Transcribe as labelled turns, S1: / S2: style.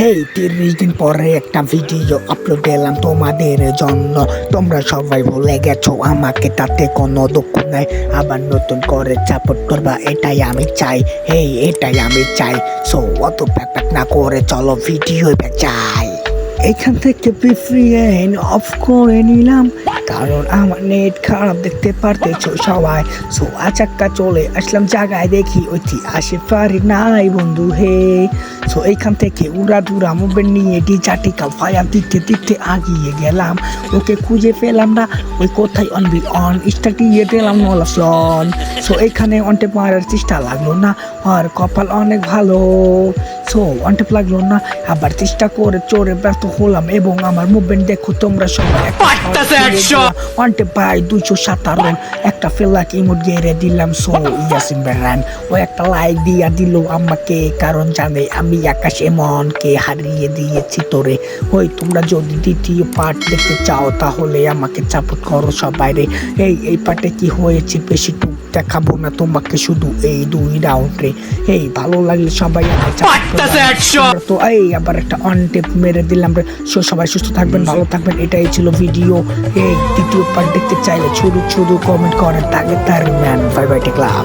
S1: হেই তিরিশ দিন পরে একটা ভিডিও আপলোড দিলাম তোমাদের জন্য। তোমরা সবাই ভুলে গেছো, আমাকে তাতে কোনো দুঃখ নাই। আবার নতুন করে সাপোর্ট করবা, এটাই আমি চাই। হেই এটাই আমি চাই। সো অত প্যাক না করে চলো ভিডিও চাই এখান থেকে প্রিফ্রিয়েন অফ করে নিলাম। কারণ আমার নেট খারাপ দেখতে পারতেছো সবাই। সো আচাক্কা চলে আসলাম জায়গায় দেখি। ওইটি আসে পারি নাই বন্ধু হে। সো এইখান থেকে উড়া দুরা মোবাইল নিয়ে ডিজাটি কাল ফায়ার দিতে দিতে আগিয়ে গেলাম। ওকে খুঁজে পেলাম না। ওই কোথায় অন বিল অন স্টার্টিয়ে দিলাম নলাফলন। সো এইখানে অনটে মারার চেষ্টা লাগল না। আর কপাল অনেক ভালো। সো অনটেপ লাগল না? আবার চেষ্টা করে চোরে ব্যর্থ হলাম এবং আমার মুভমেন্ট দেখো তোমরা সবাই অনটে পাই দুইশো সাতান্ন একটা ফেলাক ইমোট গেড়ে দিলাম। সো ইয়াসিন বেরান ও একটা লাইক দিয়া দিল আমাকে কারণ জানে আমি আকাশ এমনকে হারিয়ে দিয়েছি তোরে। ওই তোমরা যদি দ্বিতীয় পার্ট দেখতে চাও তাহলে আমাকে সাপোর্ট করো সবাই রে। এই এই পার্টে কি হয়েছে বেশি দেখাবো না তোমাকে শুধু এই দুই রাউন্ডে এই ভালো লাগলে সবাই তো এই আবার একটা অনটেপ মেরে দিলাম রে। সবাই সুস্থ থাকবেন ভালো থাকবেন। এটাই ছিল ভিডিও এই দ্বিতীয় পার্ট দেখতে চাইলে শুধু শুধু কমেন্ট করেন তাকে তার ম্যান বাই টেকলাম